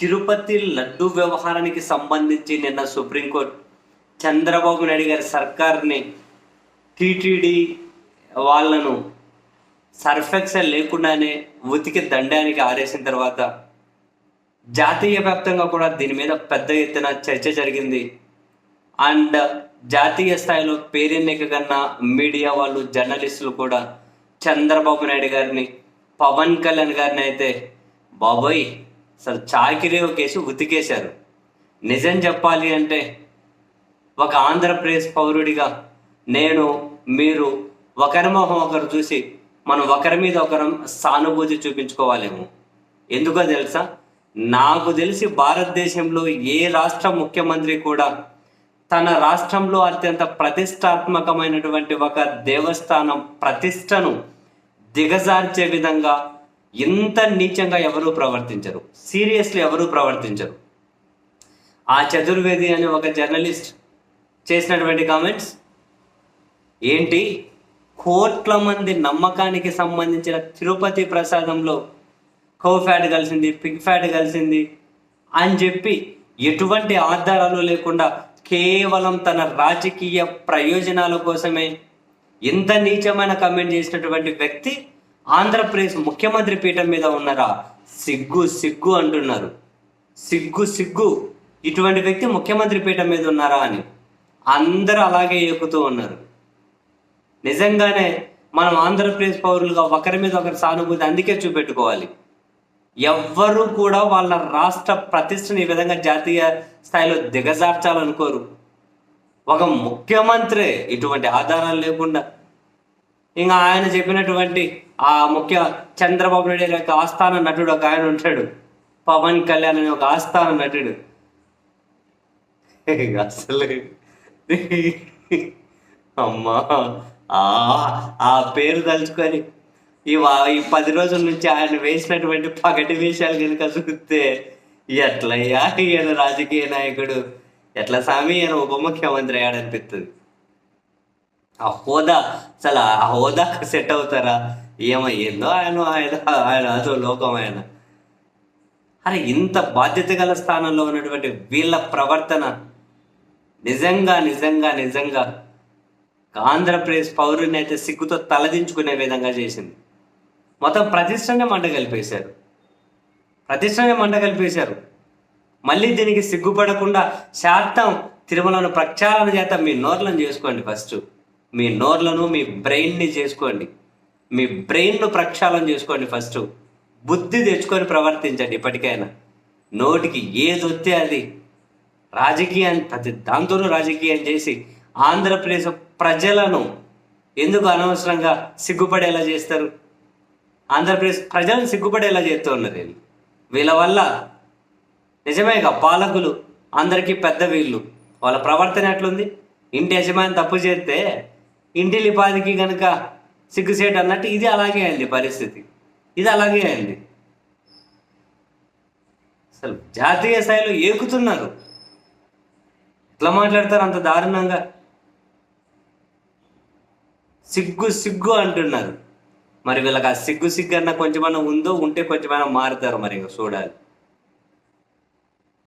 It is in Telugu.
తిరుపతి లడ్డు వ్యవహారానికి సంబంధించి నిన్న సుప్రీంకోర్టు చంద్రబాబు నాయుడు గారి సర్కార్ని టీటీడీ వాళ్ళను సర్ఫెక్సల్ లేకుండానే ఉతికి దండానికి ఆరేసిన తర్వాత జాతీయ వ్యాప్తంగా కూడా దీని మీద పెద్ద ఎత్తున చర్చ జరిగింది. అండ్ జాతీయ స్థాయిలో పేరెన్నిక కన్నా మీడియా వాళ్ళు జర్నలిస్టులు కూడా చంద్రబాబు నాయుడు గారిని పవన్ కళ్యాణ్ గారిని అయితే బాబోయ్ అసలు చాకిరీ కేసు ఉతికేశారు. నిజం చెప్పాలి అంటే ఒక ఆంధ్రప్రదేశ్ పౌరుడిగా నేను మీరు ఒకరి మొహం ఒకరు చూసి మనం ఒకరి మీద ఒకరం సానుభూతి చూపించుకోవాలేమో. ఎందుకో తెలుసా? నాకు తెలిసి భారతదేశంలో ఏ రాష్ట్ర ముఖ్యమంత్రి కూడా తన రాష్ట్రంలో అత్యంత ప్రతిష్టాత్మకమైనటువంటి ఒక దేవస్థానం ప్రతిష్టను దిగజార్చే విధంగా ఇంత నీచంగా ఎవరూ ప్రవర్తించరు. సీరియస్లీ ఎవరూ ప్రవర్తించరు. ఆ చతుర్వేది అనే ఒక జర్నలిస్ట్ చేసినటువంటి కామెంట్స్ ఏంటి? కోట్ల మంది నమ్మకానికి సంబంధించిన తిరుపతి ప్రసాదంలో కో ఫ్యాట్ కలిసింది పిగ్ ఫ్యాట్ కలిసింది అని చెప్పి ఎటువంటి ఆధారాలు లేకుండా కేవలం తన రాజకీయ ప్రయోజనాల కోసమే ఇంత నీచమైన కమెంట్ చేసినటువంటి వ్యక్తి ఆంధ్రప్రదేశ్ ముఖ్యమంత్రి పీఠం మీద ఉన్నారా? సిగ్గు సిగ్గు అంటున్నారు. సిగ్గు సిగ్గు. ఇటువంటి వ్యక్తి ముఖ్యమంత్రి పీఠం మీద ఉన్నారా అని అందరూ అలాగే ఎక్కుతూ ఉన్నారు. నిజంగానే మనం ఆంధ్రప్రదేశ్ పౌరులుగా ఒకరి మీద ఒకరి సానుభూతి అందుకే చూపెట్టుకోవాలి. ఎవ్వరూ కూడా వాళ్ళ రాష్ట్ర ప్రతిష్టని ఈ విధంగా జాతీయ స్థాయిలో దిగజార్చాలనుకోరు. ఒక ముఖ్యమంత్రి ఇటువంటి ఆధారాలు లేకుండా ఇంకా ఆయన చెప్పినటువంటి ఆ ముఖ్య చంద్రబాబు నాయుడు యొక్క ఆస్థాన నటుడు ఒక ఆయన ఉంటాడు. పవన్ కళ్యాణ్ అనే ఒక ఆస్థాన నటుడు. అసలు. అమ్మా. ఆ ఆ పేరు తలుచుకొని ఈ ఈ పది రోజుల నుంచి ఆయన వేసినటువంటి పగటి వేషాలు కనుక చూస్తే ఎట్లయ్యా ఈయన రాజకీయ నాయకుడు. ఎట్లా స్వామి ఈయన ఉప ముఖ్యమంత్రి అయ్యాడనిపిస్తుంది. ఆ హోదా అసలు ఆ హోదా సెట్ అవుతారా ఏమయ్యిందో ఆయన ఆయన ఆయన అదో లోకం ఆయన. అరే ఇంత బాధ్యత గల స్థానంలో ఉన్నటువంటి వీళ్ళ ప్రవర్తన నిజంగా నిజంగా నిజంగా ఆంధ్రప్రదేశ్ పౌరుని అయితే సిగ్గుతో తలదించుకునే విధంగా చేసింది. మొత్తం ప్రతిష్టనే మంట కలిపేశారు. ప్రతిష్టనే మంట కలిపేశారు. మళ్ళీ దీనికి సిగ్గుపడకుండా శాతం తిరుమలను ప్రక్షాళన చేత మీ నోర్లను చేసుకోండి ఫస్ట్. మీ నోర్లను మీ బ్రెయిన్ని చేసుకోండి. మీ బ్రెయిన్ను ప్రక్షాళన చేసుకోండి ఫస్ట్. బుద్ధి తెచ్చుకొని ప్రవర్తించండి ఇప్పటికైనా. నోటికి ఏది వస్తే అది. రాజకీయం ప్రతి దాంతోనూ రాజకీయం చేసి ఆంధ్రప్రదేశ్ ప్రజలను ఎందుకు అనవసరంగా సిగ్గుపడేలా చేస్తారు? ఆంధ్రప్రదేశ్ ప్రజలను సిగ్గుపడేలా చేస్తూ ఉన్నది వీళ్ళ. వల్ల నిజమేగా పాలకులు అందరికీ పెద్ద వీళ్ళు. వాళ్ళ ప్రవర్తన ఎట్లుంది? ఇంటి యజమాని తప్పు చేస్తే ఇంటిల్లిపాదికి కనుక సిగ్గుసేట్ అన్నట్టు ఇది అలాగే అయింది పరిస్థితి. ఇది అలాగే అయింది. అసలు జాతీయ స్థాయిలో ఏకుతున్నారు. ఎట్లా మాట్లాడతారు అంత దారుణంగా? సిగ్గు సిగ్గు అంటున్నారు. మరి వీళ్ళకి ఆ సిగ్గు సిగ్గు అన్న కొంచెమైనా ఉందో ఉంటే కొంచెమైనా మారుతారు మరి ఇంకా చూడాలి.